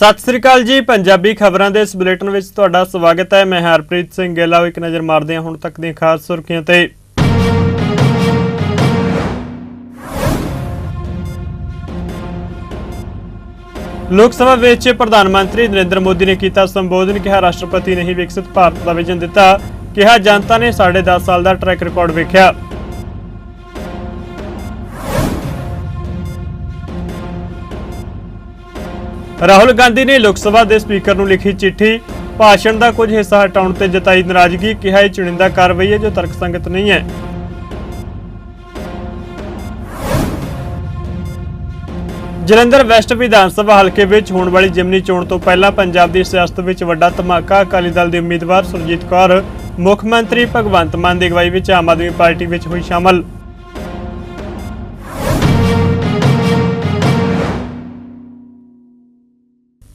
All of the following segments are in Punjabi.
ਸਤਿ ਸ੍ਰੀ ਅਕਾਲ ਜੀ, ਪੰਜਾਬੀ ਖਬਰਾਂ ਦੇ ਇਸ ਬੁਲੇਟਿਨ ਵਿੱਚ ਤੁਹਾਡਾ ਸਵਾਗਤ ਹੈ। ਮੈਂ ਹਰਪ੍ਰੀਤ ਸਿੰਘ ਗਿੱਲ ਇੱਕ ਨਜ਼ਰ ਮਾਰਦੇ ਹਾਂ ਹੁਣ ਤੱਕ ਦੀਆਂ ਖਾਸ ਸੁਰਖੀਆਂ ਤੇ। ਲੋਕ ਸਭਾ ਵਿੱਚ ਪ੍ਰਧਾਨ ਮੰਤਰੀ ਨਰਿੰਦਰ ਮੋਦੀ ਨੇ ਕੀਤਾ ਸੰਬੋਧਨ, ਕਿਹਾ ਰਾਸ਼ਟਰਪਤੀ ਨੇ ਹੀ ਵਿਕਸਿਤ ਭਾਰਤ ਦਾ ਵਿਜ਼ਨ ਦਿੱਤਾ। ਕਿਹਾ, ਜਨਤਾ ਨੇ ਸਾਢੇ 10 ਸਾਲ ਦਾ ਟਰੈਕ ਰਿਕਾਰਡ ਵੇਖਿਆ। ਰਾਹੁਲ ਗਾਂਧੀ ਨੇ ਲੋਕ ਸਭਾ ਦੇ ਸਪੀਕਰ ਨੂੰ ਲਿਖੀ ਚਿੱਠੀ। ਭਾਸ਼ਣ ਦਾ ਕੁਝ ਹਿੱਸਾ ਹਟਾਉਣ ਤੇ ਜਤਾਈ ਨਾਰਾਜ਼ਗੀ, ਕਿਹਾ ਇਹ ਚੁਣਿੰਦਾ ਕਾਰਵਾਈ ਹੈ ਜੋ ਤਰਕਸੰਗਤ ਨਹੀਂ ਹੈ। ਜਲੰਧਰ ਵੈਸਟ ਵਿਧਾਨ ਸਭਾ ਹਲਕੇ ਵਿੱਚ ਹੋਣ ਵਾਲੀ ਜਿਮਨੀ ਚੋਣ ਤੋਂ ਪਹਿਲਾਂ ਪੰਜਾਬ ਦੀ ਸਿਆਸਤ ਵਿੱਚ ਵੱਡਾ ਧਮਾਕਾ, ਅਕਾਲੀ ਦਲ ਦੇ ਉਮੀਦਵਾਰ ਸੁਰਜੀਤ ਕੌਰ, ਮੁੱਖ ਮੰਤਰੀ ਭਗਵੰਤ ਮਾਨ ਦੀ ਅਗਵਾਈ ਵਿੱਚ ਆਮ ਆਦਮੀ ਪਾਰਟੀ ਵਿੱਚ ਹੋਈ ਸ਼ਾਮਲ।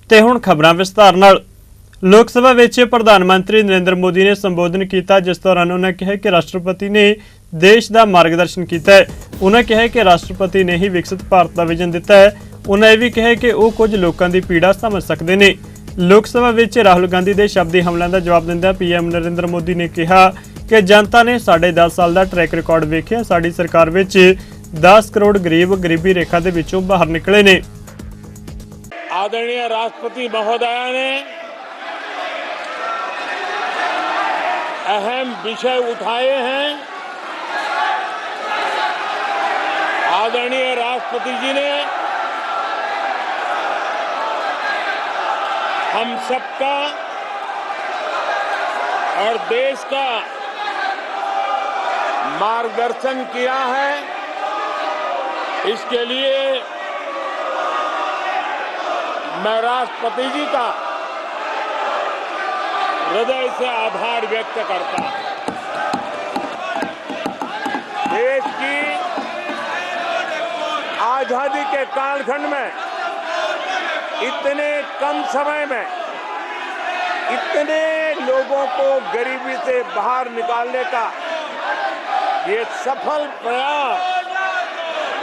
ਤੇ ਹੁਣ ਖਬਰਾਂ ਵਿਸਤਾਰ ਨਾਲ। ਲੋਕ ਸਭਾ ਵਿੱਚ ਪ੍ਰਧਾਨ ਮੰਤਰੀ ਨਰਿੰਦਰ ਮੋਦੀ ਨੇ ਸੰਬੋਧਨ ਕੀਤਾ, ਜਿਸ ਦੌਰਾਨ ਉਹਨਾਂ ਕਿਹਾ ਕਿ ਰਾਸ਼ਟਰਪਤੀ ਨੇ ਦੇਸ਼ ਦਾ ਮਾਰਗਦਰਸ਼ਨ ਕੀਤਾ ਹੈ। ਉਹਨਾਂ ਕਿਹਾ ਕਿ ਰਾਸ਼ਟਰਪਤੀ ਨੇ ਹੀ ਵਿਕਸਿਤ ਭਾਰਤ ਦਾ ਵਿਜ਼ਨ ਦਿੱਤਾ ਹੈ। ਉਹਨਾਂ ਇਹ ਵੀ ਕਿਹਾ ਕਿ ਉਹ ਕੁਝ ਲੋਕਾਂ ਦੀ ਪੀੜਾ ਸਮਝ ਸਕਦੇ ਨੇ। ਲੋਕ ਸਭਾ ਵਿੱਚ ਰਾਹੁਲ ਗਾਂਧੀ ਦੇ ਸ਼ਬਦੀ ਹਮਲਿਆਂ ਦਾ ਜਵਾਬ ਦਿੰਦਿਆਂ ਪੀਐਮ ਨਰਿੰਦਰ ਮੋਦੀ ਨੇ ਕਿਹਾ ਕਿ ਜਨਤਾ ਨੇ ਸਾਡੇ 10 ਸਾਲ ਦਾ ਟਰੈਕ ਰਿਕਾਰਡ ਵੇਖਿਆ। ਸਾਡੀ ਸਰਕਾਰ ਵਿੱਚ 10 ਕਰੋੜ ਗਰੀਬ ਗਰੀਬੀ ਰੇਖਾ ਦੇ ਵਿੱਚੋਂ ਬਾਹਰ ਨਿਕਲੇ ਨੇ। आदरणीय राष्ट्रपति महोदया ने अहम विषय उठाए हैं। आदरणीय राष्ट्रपति जी ने हम सबका और देश का मार्गदर्शन किया है। इसके लिए मैं राष्ट्रपति जी का हृदय से आभार व्यक्त करता हूँ। देश की आज़ादी के कालखंड में, इतने कम समय में, इतने लोगों को गरीबी से बाहर निकालने का ये सफल प्रयास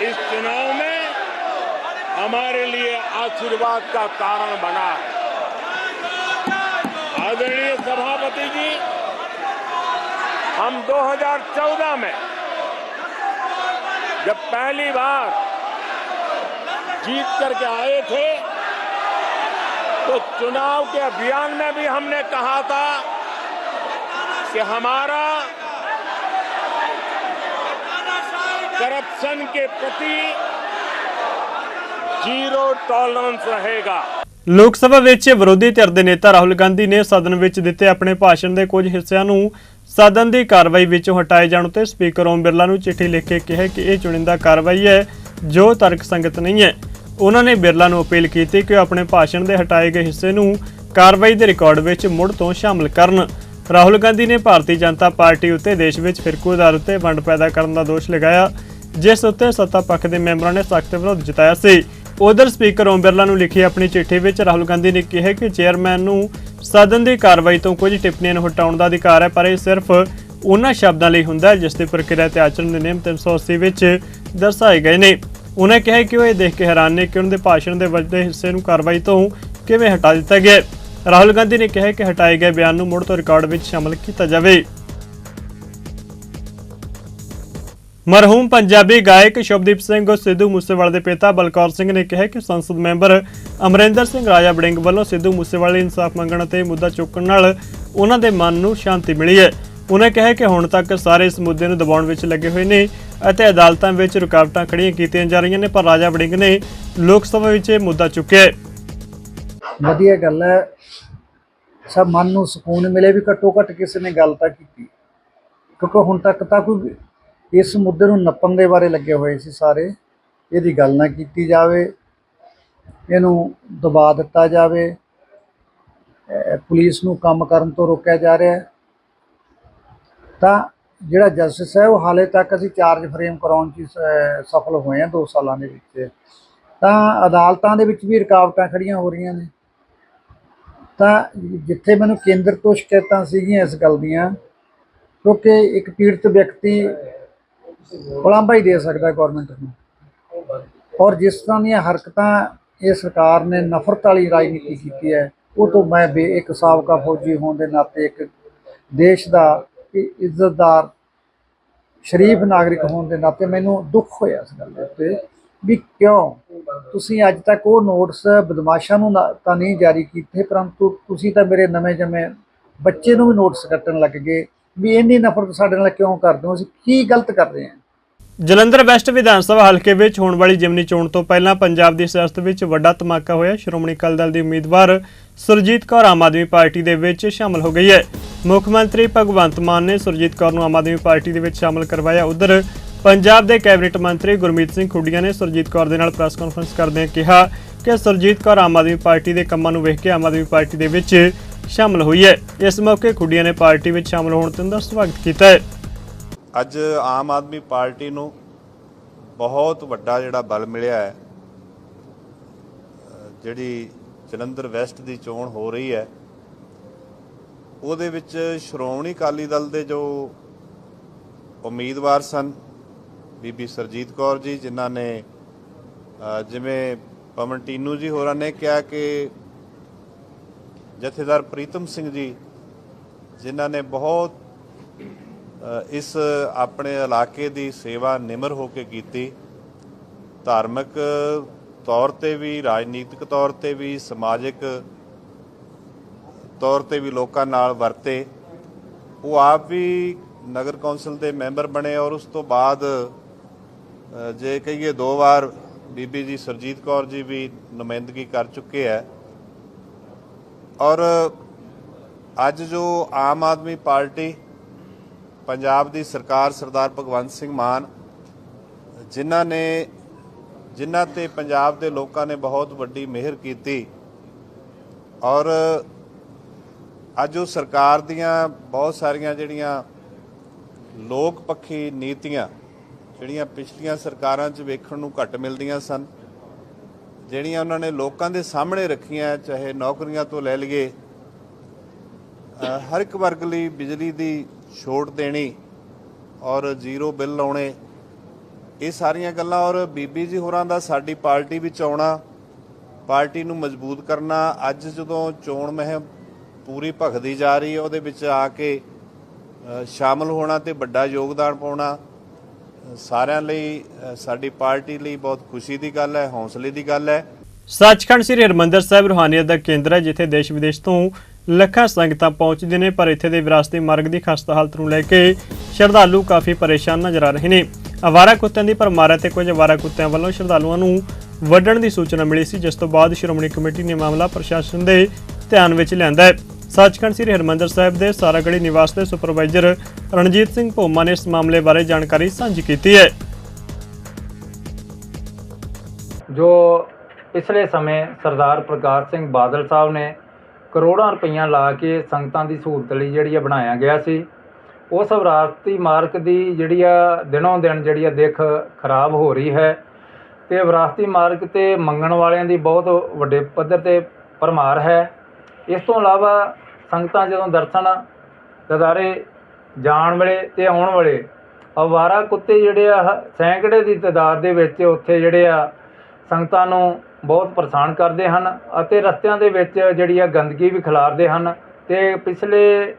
इस चुनाव में हमारे लिए आशीर्वाद का कारण बना। है आदरणीय सभापति जी, हम 2014 में जब पहली बार जीत करके आए थे तो चुनाव के अभियान में भी हमने कहा था कि हमारा करप्शन के प्रति ਜ਼ੀਰੋ ਟੋਲਰੈਂਸ ਰਹੇਗਾ। ਲੋਕ ਸਭਾ ਵਿੱਚ ਵਿਰੋਧੀ ਧਿਰ ਦੇ ਨੇਤਾ ਰਾਹੁਲ ਗਾਂਧੀ ਨੇ ਸਦਨ ਵਿੱਚ ਦਿੱਤੇ ਆਪਣੇ ਭਾਸ਼ਣ ਦੇ ਕੁਝ ਹਿੱਸਿਆਂ ਨੂੰ ਸਦਨ ਦੀ ਕਾਰਵਾਈ ਵਿੱਚੋਂ ਹਟਾਏ ਜਾਣ ਉੱਤੇ ਸਪੀਕਰ ਓਮ ਬਿਰਲਾ ਨੂੰ ਚਿੱਠੀ ਲਿਖ ਕੇ ਕਿਹਾ ਕਿ ਇਹ ਚੁਣਿੰਦਾ ਕਾਰਵਾਈ ਹੈ, ਜੋ ਤਰਕਸੰਗਤ ਨਹੀਂ ਹੈ। ਉਹਨਾਂ ਨੇ ਬਿਰਲਾ ਨੂੰ ਅਪੀਲ ਕੀਤੀ ਕਿ ਉਹ ਆਪਣੇ ਭਾਸ਼ਣ ਦੇ ਹਟਾਏ ਗਏ ਹਿੱਸੇ ਨੂੰ ਕਾਰਵਾਈ ਦੇ ਰਿਕਾਰਡ ਵਿੱਚ ਮੁੜ ਤੋਂ ਸ਼ਾਮਲ ਕਰਨ। ਰਾਹੁਲ ਗਾਂਧੀ ਨੇ ਭਾਰਤੀ ਜਨਤਾ ਪਾਰਟੀ ਉੱਤੇ ਦੇਸ਼ ਵਿੱਚ ਫਿਰਕੂ ਆਧਾਰ ਉੱਤੇ ਵੰਡ ਪੈਦਾ ਕਰਨ ਦਾ ਦੋਸ਼ ਲਗਾਇਆ, ਜਿਸ ਉੱਤੇ ਸੱਤਾ ਪੱਖ ਦੇ ਮੈਂਬਰਾਂ ਨੇ ਸਖਤ ਵਿਰੋਧ ਜਤਾਇਆ ਸੀ। ਉਧਰ ਸਪੀਕਰ ਓਮ ਬਿਰਲਾ ਨੂੰ ਲਿਖੀ ਆਪਣੀ ਚਿੱਠੀ ਵਿੱਚ ਰਾਹੁਲ ਗਾਂਧੀ ਨੇ ਕਿਹਾ ਕਿ ਚੇਅਰਮੈਨ ਨੂੰ ਸਦਨ ਦੀ ਕਾਰਵਾਈ ਤੋਂ ਕੁਝ ਟਿੱਪਣੀਆਂ ਨੂੰ ਹਟਾਉਣ ਦਾ ਅਧਿਕਾਰ ਹੈ, ਪਰ ਇਹ ਸਿਰਫ ਉਹਨਾਂ ਸ਼ਬਦਾਂ ਲਈ ਹੁੰਦਾ ਹੈ ਜਿਸ ਦੀ ਪ੍ਰਕਿਰਿਆ ਤੇ ਆਚਰਣ ਦੇ ਨਿਯਮ 380 ਵਿੱਚ ਦਰਸਾਏ ਗਏ ਨੇ। ਉਹਨਾਂ ਕਿਹਾ ਕਿ ਉਹ ਇਹ ਦੇਖ ਕੇ ਹੈਰਾਨ ਨੇ ਕਿ ਉਹਨਾਂ ਦੇ ਭਾਸ਼ਣ ਦੇ ਵੱਡੇ ਹਿੱਸੇ ਨੂੰ ਕਾਰਵਾਈ ਤੋਂ ਕਿਵੇਂ ਹਟਾ ਦਿੱਤਾ ਗਿਆ ਰਾਹੁਲ ਗਾਂਧੀ ਨੇ ਕਿਹਾ ਕਿ ਹਟਾਏ ਗਏ ਬਿਆਨ ਨੂੰ ਮੁੜ ਤੋਂ ਰਿਕਾਰਡ ਵਿੱਚ ਸ਼ਾਮਲ ਕੀਤਾ ਜਾਵੇ। ਮਰਹੂਮ ਪੰਜਾਬੀ ਗਾਇਕ ਸ਼ੁਭਦੀਪ ਸਿੰਘ, ਸਿੱਧੂ ਮੂਸੇਵਾਲੇ ਦੇ ਪਿਤਾ ਬਲਕੌਰ ਸਿੰਘ ਨੇ ਕਿਹਾ ਕਿ ਸੰਸਦ ਮੈਂਬਰ ਅਮਰਿੰਦਰ ਸਿੰਘ ਰਾਜਾ ਬੜਿੰਗ ਵੱਲੋਂ ਸਿੱਧੂ ਮੂਸੇਵਾਲੇ ਇਨਸਾਫ ਮੰਗਣ ਅਤੇ ਮੁੱਦਾ ਚੁੱਕਣ ਨਾਲ ਉਹਨਾਂ ਦੇ ਮਨ ਨੂੰ ਸ਼ਾਂਤੀ ਮਿਲੀ ਹੈ। ਉਹਨਾਂ ਕਿਹਾ ਕਿ ਹੁਣ ਤੱਕ ਸਾਰੇ ਇਸ ਮੁੱਦੇ ਨੂੰ ਦਬਾਉਣ ਵਿੱਚ ਲੱਗੇ ਹੋਏ ਨੇ ਅਤੇ ਅਦਾਲਤਾਂ ਵਿੱਚ ਰੁਕਾਵਟਾਂ ਖੜੀਆਂ ਕੀਤੀਆਂ ਜਾ ਰਹੀਆਂ ਨੇ, ਪਰ ਰਾਜਾ ਬੜਿੰਗ ਨੇ ਲੋਕ ਸਭਾ ਵਿੱਚ ਇਹ ਮੁੱਦਾ ਚੁੱਕਿਆ ਵਧੀਆ ਗੱਲ ਹੈ। ਸਭ ਮਨ ਨੂੰ ਸਕੂਨ ਮਿਲੇ ਵੀ ਘੱਟੋ ਘੱਟ ਕਿਸੇ ਨੇ ਗੱਲ ਤਾਂ ਕੀਤੀ। ਕਿਉਂਕਿ ਹੁਣ ਤੱਕ ਤਾਂ ਕੋਈ ਇਸ ਮੁੱਦੇ ਨੂੰ ਨੱਪਣ ਦੇ ਬਾਰੇ ਲੱਗੇ ਹੋਏ ਸੀ ਸਾਰੇ, ਇਹਦੀ ਗੱਲ ਨਾ ਕੀਤੀ ਜਾਵੇ, ਇਹਨੂੰ ਦਬਾ ਦਿੱਤਾ ਜਾਵੇ ਪੁਲਿਸ ਨੂੰ ਕੰਮ ਕਰਨ ਤੋਂ ਰੋਕਿਆ ਜਾ ਰਿਹਾ ਹੈ। ਤਾਂ ਜਿਹੜਾ ਜਸਟਿਸ ਹੈ, ਉਹ ਹਾਲੇ ਤੱਕ ਅਸੀਂ ਚਾਰਜ ਫਰੇਮ ਕਰਾਉਣ 'ਚ ਹੀ ਸਫਲ ਹੋਏ ਹਾਂ 2 ਸਾਲਾਂ ਦੇ ਵਿੱਚ। ਤਾਂ ਅਦਾਲਤਾਂ ਦੇ ਵਿੱਚ ਵੀ ਰੁਕਾਵਟਾਂ ਖੜੀਆਂ ਹੋ ਰਹੀਆਂ ਨੇ। ਤਾਂ ਜਿੱਥੇ ਮੈਨੂੰ ਕੇਂਦਰ ਤੋਂ ਸ਼ਿਕਾਇਤਾਂ ਸੀਗੀਆਂ ਇਸ ਗੱਲ ਦੀਆਂ, ਕਿਉਂਕਿ ਇੱਕ ਪੀੜਤ ਵਿਅਕਤੀ ਉਲਾਂਭਾ ਹੀ ਦੇ ਸਕਦਾ ਗਵਰਨਮੈਂਟ ਨੂੰ। ਔਰ ਜਿਸ ਤਰ੍ਹਾਂ ਦੀਆਂ ਹਰਕਤਾਂ ਇਹ ਸਰਕਾਰ ਨੇ ਨਫ਼ਰਤ ਵਾਲੀ ਰਾਜਨੀਤੀ ਕੀਤੀ ਹੈ, ਉਹ ਤੋਂ ਮੈਂ ਬੇ ਇੱਕ ਸਾਬਕਾ ਫੌਜੀ ਹੋਣ ਦੇ ਨਾਤੇ ਇੱਕ ਦੇਸ਼ ਦਾ ਇੱਜ਼ਤਦਾਰ, ਸ਼ਰੀਫ ਨਾਗਰਿਕ ਹੋਣ ਦੇ ਨਾਤੇ ਮੈਨੂੰ ਦੁੱਖ ਹੋਇਆ ਇਸ ਗੱਲ ਦੇ ਉੱਤੇ ਵੀ ਕਿਉਂ? ਤੁਸੀਂ ਅੱਜ ਤੱਕ ਉਹ ਨੋਟਸ ਬਦਮਾਸ਼ਾਂ ਨੂੰ ਨਾ- ਤਾਂ ਨਹੀਂ ਜਾਰੀ ਕੀਤੇ, ਪਰੰਤੂ ਤੁਸੀਂ ਤਾਂ ਮੇਰੇ ਨਵੇਂ ਜੰਮੇ ਬੱਚੇ ਨੂੰ ਵੀ ਨੋਟਸ ਕੱਟਣ ਲੱਗ ਗਏ। ਵੀ ਇੰਨੀ ਨਫ਼ਰਤ ਸਾਡੇ ਨਾਲ ਕਿਉਂ ਕਰਦੇ ਹੋ? ਅਸੀਂ ਕੀ ਗਲਤ ਕਰ ਰਹੇ ਹਾਂ? ਜਲੰਧਰ ਵੈਸਟ ਵਿਧਾਨ ਸਭਾ ਹਲਕੇ ਵਿੱਚ ਹੋਣ ਵਾਲੀ ਜਿਮਨੀ ਚੋਣ ਤੋਂ ਪਹਿਲਾਂ ਪੰਜਾਬ ਦੀ ਸਿਆਸਤ ਵਿੱਚ ਵੱਡਾ ਧਮਾਕਾ ਹੋਇਆ। ਸ਼੍ਰੋਮਣੀ ਅਕਾਲੀ ਦਲ ਦੀ ਉਮੀਦਵਾਰ ਸੁਰਜੀਤ ਕੌਰ ਆਮ ਆਦਮੀ ਪਾਰਟੀ ਦੇ ਵਿੱਚ ਸ਼ਾਮਲ ਹੋ ਗਈ ਹੈ। ਮੁੱਖ ਮੰਤਰੀ ਭਗਵੰਤ ਮਾਨ ਨੇ ਸੁਰਜੀਤ ਕੌਰ ਨੂੰ ਆਮ ਆਦਮੀ ਪਾਰਟੀ ਦੇ ਵਿੱਚ ਸ਼ਾਮਲ ਕਰਵਾਇਆ। ਉਧਰ ਪੰਜਾਬ ਦੇ ਕੈਬਨਿਟ ਮੰਤਰੀ ਗੁਰਮੀਤ ਸਿੰਘ ਖੁੱਡੀਆਂ ਨੇ ਸੁਰਜੀਤ ਕੌਰ ਦੇ ਨਾਲ ਪ੍ਰੈਸ ਕਾਨਫਰੰਸ ਕਰਦਿਆਂ ਕਿਹਾ ਕਿ ਸੁਰਜੀਤ ਕੌਰ ਆਮ ਆਦਮੀ ਪਾਰਟੀ ਦੇ ਕੰਮਾਂ ਨੂੰ ਵੇਖ ਕੇ ਆਮ ਆਦਮੀ ਪਾਰਟੀ ਦੇ ਵਿੱਚ ਸ਼ਾਮਲ ਹੋਈ ਹੈ। ਇਸ ਮੌਕੇ ਖੁੱਡੀਆਂ ਨੇ ਪਾਰਟੀ ਵਿੱਚ ਸ਼ਾਮਲ ਹੋਣ ਤੇ ਉਹਦਾ ਸਵਾਗਤ ਕੀਤਾ ਹੈ। ਅੱਜ ਆਮ ਆਦਮੀ ਪਾਰਟੀ ਨੂੰ ਬਹੁਤ ਵੱਡਾ ਜਿਹੜਾ ਬਲ ਮਿਲਿਆ ਹੈ ਜਿਹੜੀ ਜਲੰਧਰ ਵੈਸਟ ਦੀ ਚੋਣ ਹੋ ਰਹੀ ਹੈ, ਉਹਦੇ ਵਿੱਚ ਸ਼੍ਰੋਮਣੀ ਅਕਾਲੀ ਦਲ ਦੇ ਜੋ ਉਮੀਦਵਾਰ ਸਨ, ਬੀਬੀ ਸਰਜੀਤ ਕੌਰ ਜੀ, ਜਿਨ੍ਹਾਂ ਨੇ ਜਿਵੇਂ ਪਵਨ ਟੀਨੂ ਜੀ ਹੋਰਾਂ ਨੇ ਕਿਹਾ ਕਿ ਜਥੇਦਾਰ ਪ੍ਰੀਤਮ ਸਿੰਘ ਜੀ, ਜਿਨ੍ਹਾਂ ਨੇ ਬਹੁਤ ਇਸ ਆਪਣੇ ਇਲਾਕੇ ਦੀ ਸੇਵਾ ਨਿਮਰ ਹੋ ਕੇ ਕੀਤੀ। ਧਾਰਮਿਕ ਤੌਰ ਤੇ ਵੀ, ਰਾਜਨੀਤਿਕ ਤੌਰ ਤੇ ਵੀ, ਸਮਾਜਿਕ ਤੌਰ ਤੇ ਵੀ ਲੋਕਾਂ ਨਾਲ ਵਰਤੇ। ਉਹ ਆਪ ਵੀ ਨਗਰ ਕੌਂਸਲ ਦੇ ਮੈਂਬਰ ਬਣੇ ਔਰ ਉਸ ਤੋਂ ਬਾਅਦ ਜੇ ਕਹੀਏ ਦੋ ਵਾਰ ਬੀਬੀ ਜੀ ਸਰਜੀਤ ਕੌਰ ਜੀ ਵੀ ਨੁਮਾਇੰਦਗੀ ਕਰ ਚੁੱਕੇ ਹੈ ਔਰ ਅੱਜ ਜੋ ਆਮ ਆਦਮੀ ਪਾਰਟੀ ਪੰਜਾਬ ਦੀ ਸਰਕਾਰ ਸਰਦਾਰ ਭਗਵੰਤ ਸਿੰਘ ਮਾਨ, ਜਿਨ੍ਹਾਂ ਨੇ, ਜਿਨ੍ਹਾਂ ਤੇ ਪੰਜਾਬ ਦੇ ਲੋਕਾਂ ਨੇ ਬਹੁਤ ਵੱਡੀ ਮਿਹਰ ਕੀਤੀ ਔਰ ਅੱਜ ਉਹ ਸਰਕਾਰ ਦੀਆਂ ਬਹੁਤ ਸਾਰੀਆਂ ਜਿਹੜੀਆਂ ਲੋਕ ਪੱਖੀ ਨੀਤੀਆਂ, ਜਿਹੜੀਆਂ ਪਿਛਲੀਆਂ ਸਰਕਾਰਾਂ 'ਚ ਵੇਖਣ ਨੂੰ ਘੱਟ ਮਿਲਦੀਆਂ ਸਨ ਜਿਹੜੀਆਂ ਉਹਨਾਂ ਨੇ ਲੋਕਾਂ ਦੇ ਸਾਹਮਣੇ ਰੱਖੀਆਂ ਚਾਹੇ ਨੌਕਰੀਆਂ ਤੋਂ ਲੈ ਲਈਏ ਹਰ ਇੱਕ ਵਰਗ ਲਈ ਬਿਜਲੀ ਦੀ ਛੋਟ ਦੇਣੀ ਔਰ ਜ਼ੀਰੋ ਬਿੱਲ ਲਾਉਣੇ ਇਹ ਸਾਰੀਆਂ ਗੱਲਾਂ ਔਰ ਬੀਬੀ ਜੀ ਹੋਰਾਂ ਦਾ ਸਾਡੀ ਪਾਰਟੀ ਵਿੱਚ ਆਉਣਾ ਪਾਰਟੀ ਨੂੰ ਮਜ਼ਬੂਤ ਕਰਨਾ ਅੱਜ ਜਦੋਂ ਚੋਣ ਮਹਿਮ ਪੂਰੀ ਭਖਦੀ ਜਾ ਰਹੀ ਹੈ ਉਹਦੇ ਵਿੱਚ ਆ ਕੇ ਅ, ਸ਼ਾਮਲ ਹੋਣਾ ਤੇ ਵੱਡਾ ਯੋਗਦਾਨ ਪਾਉਣਾ ਸਾਰਿਆਂ ਲਈ ਸਾਡੀ ਪਾਰਟੀ ਲਈ ਬਹੁਤ ਖੁਸ਼ੀ ਦੀ ਗੱਲ ਹੈ, ਹੌਸਲੇ ਦੀ ਗੱਲ ਹੈ। ਸੱਚਖੰਡ ਸ੍ਰੀ ਹਰਿਮੰਦਰ ਸਾਹਿਬ ਰੂਹਾਨੀਅਤ ਦਾ ਕੇਂਦਰ ਹੈ, ਜਿੱਥੇ ਦੇਸ਼ ਵਿਦੇਸ਼ ਤੋਂ ਲੱਖਾਂ ਸੰਗਤਾਂ ਪਹੁੰਚਦੇ ਨੇ, ਪਰ ਇੱਥੇ ਦੇ ਵਿਰਾਸਤੀ ਮਾਰਗ ਦੀ ਖਸਤਾ ਹਾਲਤ ਨੂੰ ਲੈ ਕੇ ਸ਼ਰਧਾਲੂ ਕਾਫੀ ਪਰੇਸ਼ਾਨ ਨਜ਼ਰ ਆ ਰਹੇ ਨੇ। ਅਵਾਰਾ ਕੁੱਤਿਆਂ ਦੀ ਭਰਮਾਰ ਤੇ ਕੁਝ ਅਵਾਰਾ ਕੁੱਤਿਆਂ ਵੱਲੋਂ ਸ਼ਰਧਾਲੂਆਂ ਨੂੰ ਵੱਢਣ ਦੀ ਸੂਚਨਾ ਮਿਲੀ ਸੀ, ਜਿਸ ਤੋਂ ਬਾਅਦ ਸ਼੍ਰੋਮਣੀ ਕਮੇਟੀ ਨੇ ਮਾਮਲਾ ਪ੍ਰਸ਼ਾਸਨ ਦੇ ਧਿਆਨ ਵਿੱਚ ਲਿਆਂਦਾ ਹੈ। ਸੱਚਖੰਡ ਸ੍ਰੀ ਹਰਿਮੰਦਰ ਸਾਹਿਬ ਦੇ ਸਾਰਾਗੜੀ ਨਿਵਾਸ ਦੇ ਸੁਪਰਵਾਈਜ਼ਰ ਰਣਜੀਤ ਸਿੰਘ ਭੋਮਾ ਨੇ ਇਸ ਮਾਮਲੇ ਬਾਰੇ ਜਾਣਕਾਰੀ ਸਾਂਝੀ ਕੀਤੀ ਹੈ। ਜੋ ਪਿਛਲੇ ਸਮੇਂ ਸਰਦਾਰ ਪ੍ਰਕਾਸ਼ ਸਿੰਘ ਬਾਦਲ ਸਾਹਿਬ ਨੇ ਕਰੋੜਾਂ ਰੁਪਈਆ ਲਾ ਕੇ ਸੰਗਤਾਂ ਦੀ ਸਹੂਲਤ ਲਈ ਜਿਹੜੀ ਆ ਬਣਾਇਆ ਗਿਆ ਸੀ ਉਸ ਵਿਰਾਸਤੀ ਮਾਰਕ ਦੀ ਜਿਹੜੀ ਆ ਦਿਨੋਂ ਦਿਨ ਜਿਹੜੀ ਆ ਦਿੱਖ ਖਰਾਬ ਹੋ ਰਹੀ ਹੈ ਤੇ ਵਿਰਾਸਤੀ ਮਾਰਕ ਤੇ ਮੰਗਣ ਵਾਲਿਆਂ ਦੀ ਬਹੁਤ ਵੱਡੇ ਪੱਧਰ ਤੇ ਭਰਮਾਰ ਹੈ। ਇਸ ਤੋਂ ਇਲਾਵਾ ਸੰਗਤਾਂ ਜਦੋਂ ਦਰਸ਼ਨ ਦਦਾਰੇ ਜਾਣ ਵੇਲੇ ਤੇ ਆਉਣ ਵੇਲੇ, ਅਵਾਰਾ ਕੁੱਤੇ ਜਿਹੜੇ ਆ, ਸੈਂਕੜੇ ਦੀ ਤਾਦਾਦ ਦੇ ਵਿੱਚ ਉੱਥੇ ਜਿਹੜੇ ਆ, ਸੰਗਤਾਂ ਨੂੰ ਬਹੁਤ ਪਰੇਸ਼ਾਨ ਕਰਦੇ ਹਨ ਅਤੇ ਰਸਤਿਆਂ ਦੇ ਵਿੱਚ ਜਿਹੜੀ ਆ ਗੰਦਗੀ ਵੀ ਖਿਲਾਰਦੇ ਹਨ ਤੇ ਪਿਛਲੇ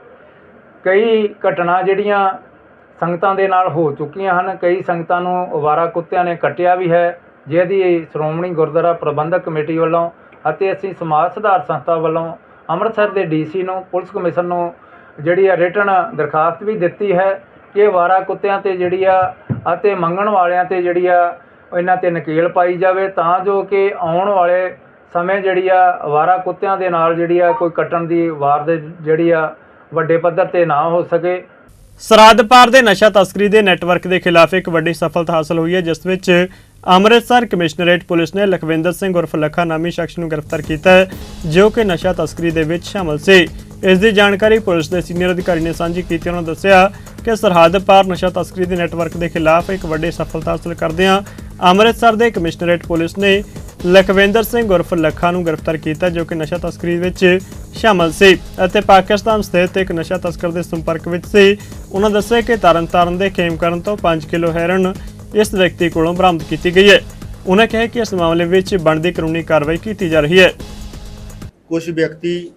ਕਈ ਘਟਨਾ ਜਿਹੜੀਆਂ ਸੰਗਤਾਂ ਦੇ ਨਾਲ ਹੋ ਚੁੱਕੀਆਂ ਹਨ, ਕਈ ਸੰਗਤਾਂ ਨੂੰ ਅਵਾਰਾ ਕੁੱਤਿਆਂ ਨੇ ਕੱਟਿਆ ਵੀ ਹੈ, ਜਿਹਦੀ ਸ਼੍ਰੋਮਣੀ ਗੁਰਦੁਆਰਾ ਪ੍ਰਬੰਧਕ ਕਮੇਟੀ ਵੱਲੋਂ ਅਤੇ ਅਸੀਂ ਸਮਾਜ ਸੁਧਾਰ ਸੰਸਥਾ ਵੱਲੋਂ ਅੰਮ੍ਰਿਤਸਰ ਦੇ ਡੀਸੀ ਨੂੰ, ਪੁਲਿਸ ਕਮਿਸ਼ਨ ਨੂੰ ਜਿਹੜੀ ਆ ਰਿਟਨ ਦਰਖਾਸਤ ਵੀ ਦਿੱਤੀ ਹੈ ਕਿ ਵਾਰਾ ਕੁੱਤਿਆਂ ਤੇ ਜਿਹੜੀ ਆ ਅਤੇ ਮੰਗਣ ਵਾਲਿਆਂ ਤੇ ਜਿਹੜੀ ਆ ਇਹਨਾਂ ਤੇ ਨਕੇਲ ਪਾਈ ਜਾਵੇ ਤਾਂ ਜੋ ਕਿ ਆਉਣ ਵਾਲੇ ਸਮੇਂ ਜਿਹੜੀ ਆ ਵਾਰਾ ਕੁੱਤਿਆਂ ਦੇ ਨਾਲ ਜਿਹੜੀ ਆ ਕੋਈ ਕੱਟਣ ਦੀ ਵਾਰ ਦੇ ਜਿਹੜੀ ਆ ਵੱਡੇ ਪੱਧਰ ਤੇ ਨਾ ਹੋ ਸਕੇ। ਸਰਹੱਦ ਪਾਰ ਦੇ ਨਸ਼ਾ ਤਸਕਰੀ ਦੇ ਨੈਟਵਰਕ ਦੇ ਖਿਲਾਫ ਇੱਕ ਵੱਡੀ ਸਫਲਤਾ ਹਾਸਲ ਹੋਈ ਹੈ, ਜਿਸ ਵਿੱਚ ਅੰਮ੍ਰਿਤਸਰ ਕਮਿਸ਼ਨਰੇਟ ਪੁਲਿਸ ਨੇ ਲਖਵਿੰਦਰ ਸਿੰਘ ਉਰਫ ਲੱਖਾ ਨਾਮੀ ਸ਼ਖਸ ਨੂੰ ਗ੍ਰਿਫਤਾਰ ਕੀਤਾ ਹੈ, ਜੋ ਕਿ ਨਸ਼ਾ ਤਸਕਰੀ ਦੇ ਵਿੱਚ ਸ਼ਾਮਲ ਸੀ। ਇਸ ਦੀ ਜਾਣਕਾਰੀ ਪੁਲਿਸ ਦੇ ਸੀਨੀਅਰ ਅਧਿਕਾਰੀ ਨੇ ਸਾਂਝੀ ਕੀਤੀ। ਉਹਨਾਂ ਦੱਸਿਆ ਕਿ ਸਰਹੱਦ ਪਾਰ ਨਸ਼ਾ ਤਸਕਰੀ ਦੇ ਨੈਟਵਰਕ ਦੇ ਖਿਲਾਫ ਇੱਕ ਵੱਡੀ ਸਫਲਤਾ ਹਾਸਲ ਕਰਦਿਆਂ ਅੰਮ੍ਰਿਤਸਰ ਦੇ ਕਮਿਸ਼ਨਰੇਟ ਪੁਲਿਸ ਨੇ ਲਖਵਿੰਦਰ ਸਿੰਘ ਉਰਫ ਲੱਖਾ ਨੂੰ ਗ੍ਰਿਫਤਾਰ ਕੀਤਾ, ਜੋ ਕਿ ਨਸ਼ਾ ਤਸਕਰੀ ਵਿੱਚ ਸ਼ਾਮਲ ਸੀ ਅਤੇ ਪਾਕਿਸਤਾਨ ਸਥਿਤ ਇੱਕ ਨਸ਼ਾ ਤਸਕਰ ਦੇ ਸੰਪਰਕ ਵਿੱਚ ਸੀ। ਉਹਨਾਂ ਦੱਸਿਆ ਕਿ ਤਰਨਤਾਰਨ ਦੇ ਖੇਮਕਰਨ ਤੋਂ 5 ਕਿਲੋ ਹੈਰਨ ਇਸ ਵਿਅਕਤੀ ਕੋਲੋਂ ਬਰਾਮਦ ਕੀਤੀ ਗਈ ਹੈ। ਉਹਨਾਂ ਕਿਹਾ ਕਿ ਇਸ ਮਾਮਲੇ ਵਿੱਚ ਬਣਦੀ ਕਾਨੂੰਨੀ ਕਾਰਵਾਈ ਕੀਤੀ ਜਾ ਰਹੀ ਹੈ। ਕੁਝ ਵਿਅਕਤੀ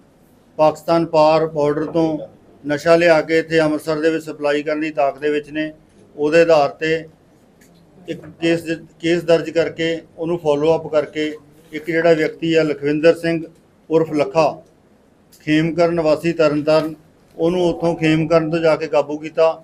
ਪਾਕਿਸਤਾਨ ਪਾਰ ਬਾਰਡਰ ਤੋਂ ਨਸ਼ਾ ਲਿਆ ਕੇ ਇੱਥੇ ਅੰਮ੍ਰਿਤਸਰ ਦੇ ਵਿੱਚ ਸਪਲਾਈ ਕਰਨ ਦੀ ਤਾਕ ਦੇ ਵਿੱਚ ਨੇ। ਉਹਦੇ ਆਧਾਰ ਤੇ ਇੱਕ ਕੇਸ ਕੇਸ ਦਰਜ ਕਰਕੇ ਉਹਨੂੰ ਫੋਲੋ ਅਪ ਕਰਕੇ ਇੱਕ ਜਿਹੜਾ ਵਿਅਕਤੀ ਆ ਲਖਵਿੰਦਰ ਸਿੰਘ ਉਰਫ ਲੱਖਾ ਖੇਮਕਰਨ ਵਾਸੀ ਤਰਨਤਾਰਨ, ਉਹਨੂੰ ਉੱਥੋਂ ਖੇਮਕਰਨ ਤੋਂ ਜਾ ਕੇ ਕਾਬੂ ਕੀਤਾ।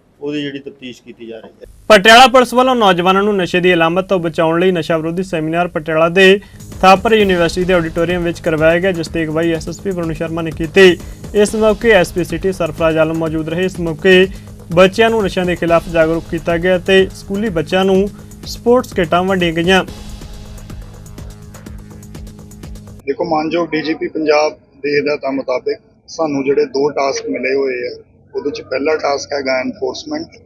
ਉਹਦੀ ਜਿਹੜੀ ਤਫਤੀਸ਼ ਕੀਤੀ ਜਾ ਰਹੀ ਹੈ। ਪਟਿਆਲਾ ਪੁਲਿਸ ਵੱਲੋਂ ਨੌਜਵਾਨਾਂ ਨੂੰ ਨਸ਼ੇ ਦੀ ਅਲਾਮਤ ਤੋਂ ਬਚਾਉਣ ਲਈ ਨਸ਼ਾ ਵਿਰੋਧੀ ਸੈਮੀਨਾਰ ਪਟਿਆਲਾ ਦੇ ਥਾਪਰ ਯੂਨੀਵਰਸਿਟੀ ਦੇ ਆਡੀਟੋਰੀਅਮ ਵਿੱਚ ਕਰਵਾਇਆ ਗਿਆ ਜਿਸ ਤੇ ਅਗਵਾਈ ਐਸਐਸਪੀ ਵਰੁਣ ਸ਼ਰਮਾ ਨੇ ਕੀਤੀ। ਇਸ ਮੌਕੇ ਐਸਪੀ ਸਿਟੀ ਸਰਫਰਾਜ਼ ਆਲਮ ਮੌਜੂਦ ਰਹੇ। ਇਸ ਮੌਕੇ ਬੱਚਿਆਂ ਨੂੰ ਨਸ਼ਿਆਂ ਦੇ ਖਿਲਾਫ ਜਾਗਰੂਕ ਕੀਤਾ ਗਿਆ ਤੇ ਸਕੂਲੀ ਬੱਚਿਆਂ ਨੂੰ ਸਪੋਰਟਸ ਕਿੱਟਾਂ ਵੰਡੀਆਂ ਗਈਆਂ। ਦੇਖੋ ਮਾਨਯੋਗ ਡੀਜੀਪੀ ਪੰਜਾਬ ਦੇ ਹਦਾਇਤਾਂ ਮੁਤਾਬਿਕ ਸਾਨੂੰ ਜਿਹੜੇ ਦੋ ਟਾਸਕ ਮਿਲੇ ਹੋਏ ਆ ਉਹਦੇ ਚ ਪਹਿਲਾ ਟਾਸਕ ਹੈਗਾ ਐਨਫੋਰਸਮੈਂਟ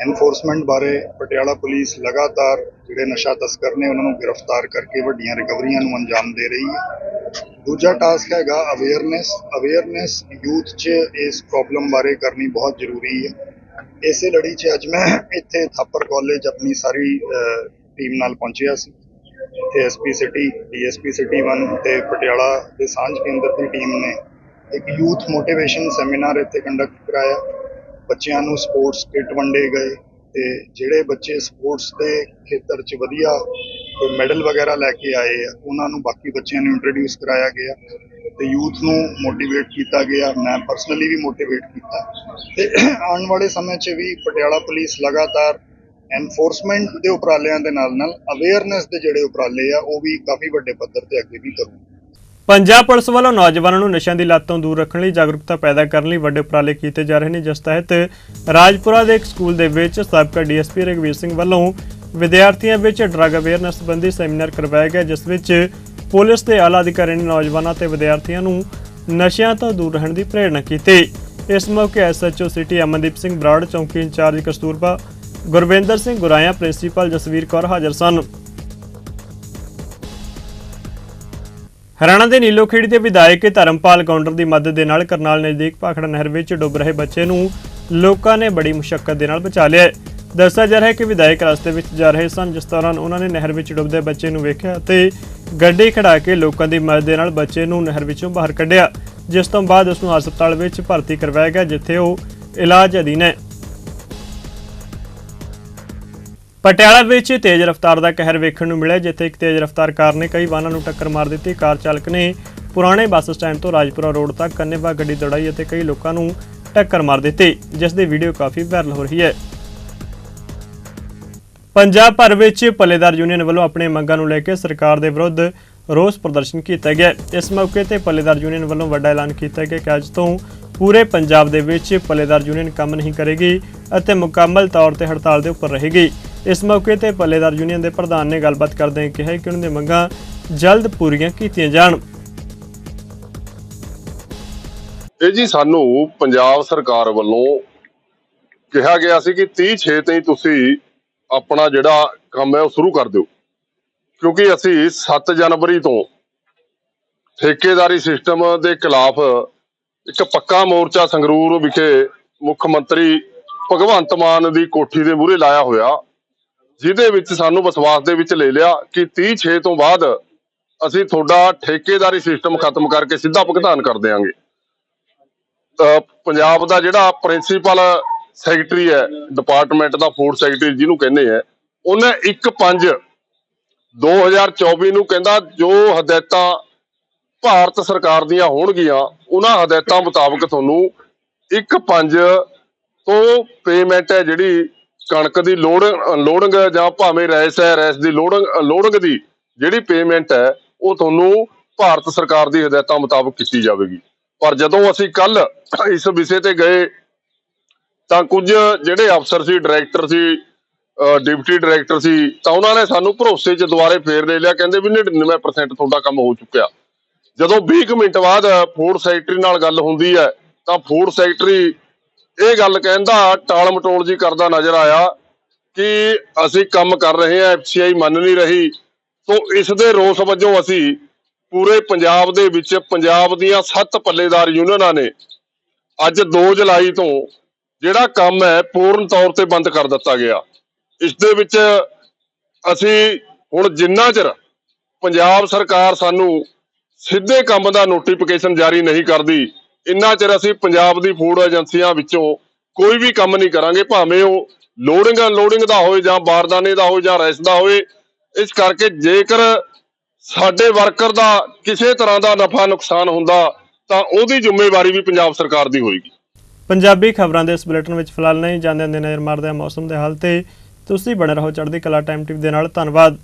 ਐਨਫੋਰਸਮੈਂਟ ਬਾਰੇ ਪਟਿਆਲਾ ਪੁਲਿਸ ਲਗਾਤਾਰ ਜਿਹੜੇ ਨਸ਼ਾ ਤਸਕਰ ਨੇ, ਉਹਨਾਂ ਨੂੰ ਗ੍ਰਿਫਤਾਰ ਕਰਕੇ ਵੱਡੀਆਂ ਰਿਕਵਰੀਆਂ ਨੂੰ ਅੰਜਾਮ ਦੇ ਰਹੀ ਹੈ। ਦੂਜਾ ਟਾਸਕ ਹੈਗਾ ਅਵੇਅਰਨੈਸ ਅਵੇਅਰਨੈਸ ਯੂਥ 'ਚ ਇਸ ਪ੍ਰੋਬਲਮ ਬਾਰੇ ਕਰਨੀ ਬਹੁਤ ਜ਼ਰੂਰੀ ਹੈ। ਇਸੇ ਲੜੀ 'ਚ ਅੱਜ ਮੈਂ ਇੱਥੇ ਥਾਪਰ ਕਾਲਜ ਆਪਣੀ ਸਾਰੀ ਟੀਮ ਨਾਲ ਪਹੁੰਚਿਆ ਸੀ। ਇੱਥੇ ਐਸਪੀ ਸਿਟੀ ਡੀਐਸਪੀ ਸਿਟੀ 1 ਤੇ ਪਟਿਆਲਾ ਦੇ ਸਾਂਝ ਕੇਂਦਰ ਦੀ ਟੀਮ ਨੇ ਇੱਕ ਯੂਥ ਮੋਟੀਵੇਸ਼ਨ ਸੈਮੀਨਾਰ ਇੱਥੇ ਕੰਡਕਟ ਕਰਾਇਆ। ਬੱਚਿਆਂ ਨੂੰ ਸਪੋਰਟਸ ਕਿੱਟ ਵੰਡੇ ਗਏ ਤੇ ਜਿਹੜੇ ਬੱਚੇ ਸਪੋਰਟਸ ਦੇ ਖੇਤਰ 'ਚ ਵਧੀਆ ਕੋਈ ਮੈਡਲ ਵਗੈਰਾ ਲੈ ਕੇ ਆਏ ਆ, ਉਹਨਾਂ ਨੂੰ ਬਾਕੀ ਬੱਚਿਆਂ ਨੂੰ ਇੰਟਰੋਡਿਊਸ ਕਰਾਇਆ ਗਿਆ ਤੇ ਯੂਥ ਨੂੰ ਮੋਟੀਵੇਟ ਕੀਤਾ ਗਿਆ। ਮੈਂ ਪਰਸਨਲੀ ਵੀ ਮੋਟੀਵੇਟ ਕੀਤਾ। ਤੇ ਆਉਣ ਵਾਲੇ ਸਮੇਂ 'ਚ ਵੀ ਪਟਿਆਲਾ ਪੁਲਿਸ ਲਗਾਤਾਰ ਐਨਫੋਰਸਮੈਂਟ ਦੇ ਉਪਰਾਲਿਆਂ ਦੇ ਨਾਲ ਨਾਲ ਅਵੇਅਰਨੈਸ ਦੇ ਜਿਹੜੇ ਉਪਰਾਲੇ ਆ, ਉਹ ਵੀ ਕਾਫੀ ਵੱਡੇ ਪੱਧਰ ਤੇ ਅੱਗੇ ਵੀ ਕਰੂਗੀ। ਪੰਜਾਬ ਪੁਲਿਸ ਵੱਲੋਂ ਨੌਜਵਾਨਾਂ ਨੂੰ ਨਸ਼ਿਆਂ ਦੀ ਲੱਤ ਤੋਂ ਦੂਰ ਰੱਖਣ ਲਈ ਜਾਗਰੂਕਤਾ ਪੈਦਾ ਕਰਨ ਲਈ ਵੱਡੇ ਉਪਰਾਲੇ ਕੀਤੇ ਜਾ ਰਹੇ ਨੇ, ਜਿਸ ਤਹਿਤ ਰਾਜਪੁਰਾ ਦੇ ਇੱਕ ਸਕੂਲ ਦੇ ਵਿੱਚ ਸਾਬਕਾ ਡੀਐਸਪੀ ਰਘਵੀਰ ਸਿੰਘ ਵੱਲੋਂ ਵਿਦਿਆਰਥੀਆਂ ਵਿੱਚ ਡਰੱਗ ਅਵੇਅਰਨੈਸ ਸੰਬੰਧੀ ਸੈਮੀਨਾਰ ਕਰਵਾਇਆ ਗਿਆ, ਜਿਸ ਵਿੱਚ ਪੁਲਿਸ ਦੇ ਆਲਾ ਅਧਿਕਾਰੀਆਂ ਨੇ ਨੌਜਵਾਨਾਂ ਤੇ ਵਿਦਿਆਰਥੀਆਂ ਨੂੰ ਨਸ਼ਿਆਂ ਤੋਂ ਦੂਰ ਰਹਿਣ ਦੀ ਪ੍ਰੇਰਣਾ ਕੀਤੀ। ਇਸ ਮੌਕੇ ਐਸਐਚਓ ਸਿਟੀ ਅਮਨਦੀਪ ਸਿੰਘ ਬਰਾੜ, ਚੌਂਕੀ ਇੰਚਾਰਜ ਕਸਤੂਰਬਾ ਗੁਰਵਿੰਦਰ ਸਿੰਘ ਗੁਰਾਇਆ, ਪ੍ਰਿੰਸੀਪਲ ਜਸਵੀਰ ਕੌਰ ਹਾਜ਼ਰ ਸਨ। ਹਰਿਆਣਾ ਦੇ ਨੀਲੋਖੇੜੀ ਦੇ ਵਿਧਾਇਕ ਧਰਮਪਾਲ ਗੌਂਡਰ ਦੀ ਮਦਦ ਦੇ ਨਾਲ ਕਰਨਾਲ ਨਜ਼ਦੀਕ ਭਾਖੜਾ ਨਹਿਰ ਵਿੱਚ ਡੁੱਬ ਰਹੇ ਬੱਚੇ ਨੂੰ ਲੋਕਾਂ ਨੇ ਬੜੀ ਮੁਸ਼ਕਲ ਦੇ ਨਾਲ ਬਚਾ ਲਿਆ ਹੈ। ਦੱਸਿਆ ਜਾ ਰਿਹਾ ਹੈ ਕਿ ਵਿਧਾਇਕ ਰਸਤੇ ਵਿੱਚ ਜਾ ਰਹੇ ਸਨ, ਜਿਸ ਦੌਰਾਨ ਉਹਨਾਂ ਨੇ ਨਹਿਰ ਵਿੱਚ ਡੁੱਬਦੇ ਬੱਚੇ ਨੂੰ ਵੇਖਿਆ ਤੇ ਗੱਡੀ ਖੜਾ ਕੇ ਲੋਕਾਂ ਦੀ ਮਦਦ ਦੇ ਨਾਲ ਬੱਚੇ ਨੂੰ ਨਹਿਰ ਵਿੱਚੋਂ ਬਾਹਰ ਕੱਢਿਆ, ਜਿਸ ਤੋਂ ਬਾਅਦ ਉਸ ਨੂੰ ਹਸਪਤਾਲ ਵਿੱਚ ਭਰਤੀ ਕਰਵਾਇਆ ਗਿਆ, ਜਿੱਥੇ ਉਹ ਇਲਾਜ ਅਧੀਨ ਹੈ ਪਟਿਆਲਾ ਵਿੱਚ ਤੇਜ਼ ਰਫ਼ਤਾਰ ਦਾ ਕਹਿਰ ਵੇਖਣ ਨੂੰ ਮਿਲਿਆ, ਜਿੱਥੇ ਇੱਕ ਤੇਜ਼ ਰਫ਼ਤਾਰ ਕਾਰ ਨੇ ਕਈ ਵਾਹਨਾਂ ਨੂੰ ਟੱਕਰ ਮਾਰ ਦਿੱਤੀ। ਕਾਰ ਚਾਲਕ ਨੇ ਪੁਰਾਣੇ ਬੱਸ ਸਟੈਂਡ ਤੋਂ ਰਾਜਪੁਰਾ ਰੋਡ ਤੱਕ ਕੰਨੇਵਾ ਗੱਡੀ ਦੌੜਾਈ ਅਤੇ ਕਈ ਲੋਕਾਂ ਨੂੰ ਟੱਕਰ ਮਾਰ ਦਿੱਤੀ, ਜਿਸ ਦੀ ਵੀਡੀਓ ਕਾਫੀ ਵਾਇਰਲ ਹੋ ਰਹੀ ਹੈ। ਪੰਜਾਬ ਭਰ ਵਿੱਚ ਪੱਲੇਦਾਰ ਯੂਨੀਅਨ ਵੱਲੋਂ ਆਪਣੇ ਮੰਗਾਂ ਨੂੰ ਲੈ ਕੇ ਸਰਕਾਰ ਦੇ ਵਿਰੁੱਧ ਰੋਸ ਪ੍ਰਦਰਸ਼ਨ ਕੀਤਾ ਗਿਆ। ਇਸ ਮੌਕੇ ਤੇ ਪੱਲੇਦਾਰ ਯੂਨੀਅਨ ਵੱਲੋਂ ਵੱਡਾ ਐਲਾਨ ਕੀਤਾ ਗਿਆ ਕਿ ਅੱਜ ਤੋਂ ਪੂਰੇ ਪੰਜਾਬ ਦੇ ਵਿੱਚ ਪੱਲੇਦਾਰ ਯੂਨੀਅਨ ਕੰਮ ਨਹੀਂ ਕਰੇਗੀ ਅਤੇ ਮੁਕੰਮਲ ਤੌਰ ਤੇ ਹੜਤਾਲ ਦੇ ਉੱਪਰ ਰਹੇਗੀ। ਇਸ ਮੌਕੇ ਤੇ ਪੱਲੇਦਾਰ ਯੂਨੀਅਨ ਦੇ ਪ੍ਰਧਾਨ ਨੇ ਗੱਲਬਾਤ ਕਰਦੇ ਕਿਹਾ ਕਿ ਉਹਨਾਂ ਦੀਆਂ ਮੰਗਾਂ ਜਲਦ ਪੂਰੀਆਂ ਕੀਤੀਆਂ ਜਾਣ। ਇਹ ਜੀ ਸਾਨੂੰ ਪੰਜਾਬ ਸਰਕਾਰ ਵੱਲੋਂ ਕਿਹਾ ਗਿਆ ਸੀ ਕਿ 30 ਛੇ ਤੇ ਤੁਸੀਂ ਆਪਣਾ ਜਿਹੜਾ ਕੰਮ ਹੈ ਉਹ ਸ਼ੁਰੂ ਕਰ ਦਿਓ। ਕਿਉਂਕਿ ਅਸੀਂ 7 ਜਨਵਰੀ ਤੋਂ ਠੇਕੇਦਾਰੀ ਸਿਸਟਮ ਦੇ ਖਿਲਾਫ ਇੱਕ ਪੱਕਾ ਮੋਰਚਾ ਸੰਗਰੂਰ ਵਿਖੇ ਮੁੱਖ ਮੰਤਰੀ ਭਗਵੰਤ ਮਾਨ ਦੀ ਕੋਠੀ ਦੇ ਮੂਹਰੇ ਲਾਇਆ ਹੋਇਆ। ਜਿਹਦੇ ਵਿੱਚ ਸਾਨੂੰ ਵਿਸ਼ਵਾਸ ਦੇ ਵਿੱਚ ਲੈ ਲਿਆ ਕਿ 30 ਛੇ ਤੋਂ ਬਾਅਦ ਅਸੀਂ ਤੁਹਾਡਾ ਠੇਕੇਦਾਰੀ ਸਿਸਟਮ ਖਤਮ ਕਰਕੇ ਸਿੱਧਾ ਭੁਗਤਾਨ ਕਰ ਦਿਆਂਗੇ। ਪੰਜਾਬ ਦਾ ਜਿਹੜਾ ਪ੍ਰਿੰਸੀਪਲ ਸੈਕਟਰੀ ਹੈ ਡਿਪਾਰਟਮੈਂਟ ਦਾ ਫੂਡ ਸੈਕਟਰੀ ਜਿਹਨੂੰ ਕਹਿੰਦੇ ਆ, ਉਹਨੇ 1/5 2024 ਨੂੰ ਕਹਿੰਦਾ ਜੋ ਹਦਾਇਤਾਂ ਭਾਰਤ ਸਰਕਾਰ ਦੀਆਂ ਹੋਣਗੀਆਂ, ਉਹਨਾਂ ਹਦਾਇਤਾਂ ਮੁਤਾਬਕ ਤੁਹਾਨੂੰ 1/5 ਤੋਂ ਪੇਮੈਂਟ ਹੈ ਜਿਹੜੀ ਕਣਕ ਦੀ ਲੋਡ ਲੋਡਿੰਗ ਜਾਂ ਭਾਵੇਂ ਰੈਸ ਹੈ ਰੈਸ ਦੀ ਲੋਡਿੰਗ ਲੋਡਿੰਗ ਦੀ ਜਿਹੜੀ ਪੇਮੈਂਟ ਹੈ, ਉਹ ਤੁਹਾਨੂੰ ਭਾਰਤ ਸਰਕਾਰ ਦੀ ਹਦਾਇਤਾਂ ਮੁਤਾਬਕ ਕੀਤੀ ਜਾਵੇਗੀ। ਪਰ ਜਦੋਂ ਅਸੀਂ ਕੱਲ ਇਸ ਵਿਸ਼ੇ ਤੇ ਗਏ, ਤਾਂ ਕੁਝ ਜਿਹੜੇ ਅਫਸਰ ਸੀ ਡਾਇਰੈਕਟਰ ਸੀ ਅਹ ਡਿਪਟੀ ਡਾਇਰੈਕਟਰ ਸੀ, ਤਾਂ ਉਹਨਾਂ ਨੇ ਸਾਨੂੰ ਭਰੋਸੇ 'ਚ ਦੁਬਾਰੇ ਫੇਰ ਲੈ ਲਿਆ, ਕਹਿੰਦੇ ਵੀ 99% ਤੁਹਾਡਾ ਕੰਮ ਹੋ ਚੁੱਕਿਆ। ਜਦੋਂ 20 ਕੁ ਮਿੰਟ ਬਾਅਦ ਫੂਡ ਸੈਕਟਰੀ ਨਾਲ ਗੱਲ ਹੁੰਦੀ ਹੈ, ਤਾਂ ਫੂਡ ਸੈਕਟਰੀ ਇਹ ਗੱਲ ਕਹਿੰਦਾ ਟਾਲ ਮਟੋਲ ਜੀ ਕਰਦਾ ਨਜ਼ਰ ਆਇਆ ਕਿ ਅਸੀਂ ਕੰਮ ਕਰ ਰਹੇ ਹਾਂ ਐਫਸੀਆਈ ਮੰਨ ਨਹੀਂ ਰਹੀ। ਸੋ ਇਸ ਦੇ ਰੋਸ ਵਜੋਂ ਅਸੀਂ ਪੂਰੇ ਪੰਜਾਬ ਦੇ ਵਿੱਚ ਪੰਜਾਬ ਦੀਆਂ ਸੱਤ ਪੱਲੇਦਾਰ ਯੂਨੀਅਨਾਂ ਨੇ ਅੱਜ 2 ਜੁਲਾਈ ਤੋਂ ਜਿਹੜਾ ਕੰਮ ਹੈ ਪੂਰਨ ਤੌਰ ਤੇ ਬੰਦ ਕਰ ਦਿੱਤਾ ਗਿਆ। ਇਸ ਦੇ ਵਿੱਚ ਅਸੀਂ ਹੁਣ ਜਿੰਨਾ ਚਿਰ ਪੰਜਾਬ ਸਰਕਾਰ ਸਾਨੂੰ ਸਿੱਧੇ ਕੰਮ ਦਾ ਨੋਟੀਫਿਕੇਸ਼ਨ ਜਾਰੀ ਨਹੀਂ ਕਰਦੀ ਇੰਨਾ ਚਿਰ ਅਸੀਂ ਪੰਜਾਬ ਦੀ ਫੂਡ ਏਜੰਸੀਆਂ ਵਿੱਚੋਂ ਕੋਈ ਵੀ ਕੰਮ ਨਹੀਂ ਕਰਾਂਗੇ, ਭਾਵੇਂ ਉਹ ਲੋਡਿੰਗ ਅਨਲੋਡਿੰਗ ਦਾ ਹੋਵੇ ਜਾਂ ਬਾਰਦਾਨੇ ਦਾ ਹੋਵੇ ਜਾਂ ਰੈਸ ਦਾ ਹੋਵੇ, ਇਸ ਕਰਕੇ ਜੇਕਰ ਸਾਡੇ ਵਰਕਰ ਦਾ ਕਿਸੇ ਤਰ੍ਹਾਂ ਦਾ ਨਫਾ ਨੁਕਸਾਨ ਹੁੰਦਾ, ਤਾਂ ਉਹਦੀ ਜ਼ਿੰਮੇਵਾਰੀ ਵੀ ਪੰਜਾਬ ਸਰਕਾਰ ਦੀ ਹੋਏਗੀ। ਪੰਜਾਬੀ ਖਬਰਾਂ ਦੇ ਇਸ ਬੁਲੇਟਿਨ ਵਿੱਚ ਫਿਲਹਾਲ ਨਹੀਂ ਜਾਂਦੇ ਹੁੰਦੇ ਨਜ਼ਰ ਮਾਰਦੇ ਹਾਂ ਮੌਸਮ ਦੇ ਹਾਲ ਤੇ ਤੁਸੀਂ ਬਣੇ ਰਹੋ ਚੜ੍ਹਦੀ ਕਲਾ ਟਾਈਮ ਟੀਵੀ ਦੇ ਨਾਲ, ਧੰਨਵਾਦ।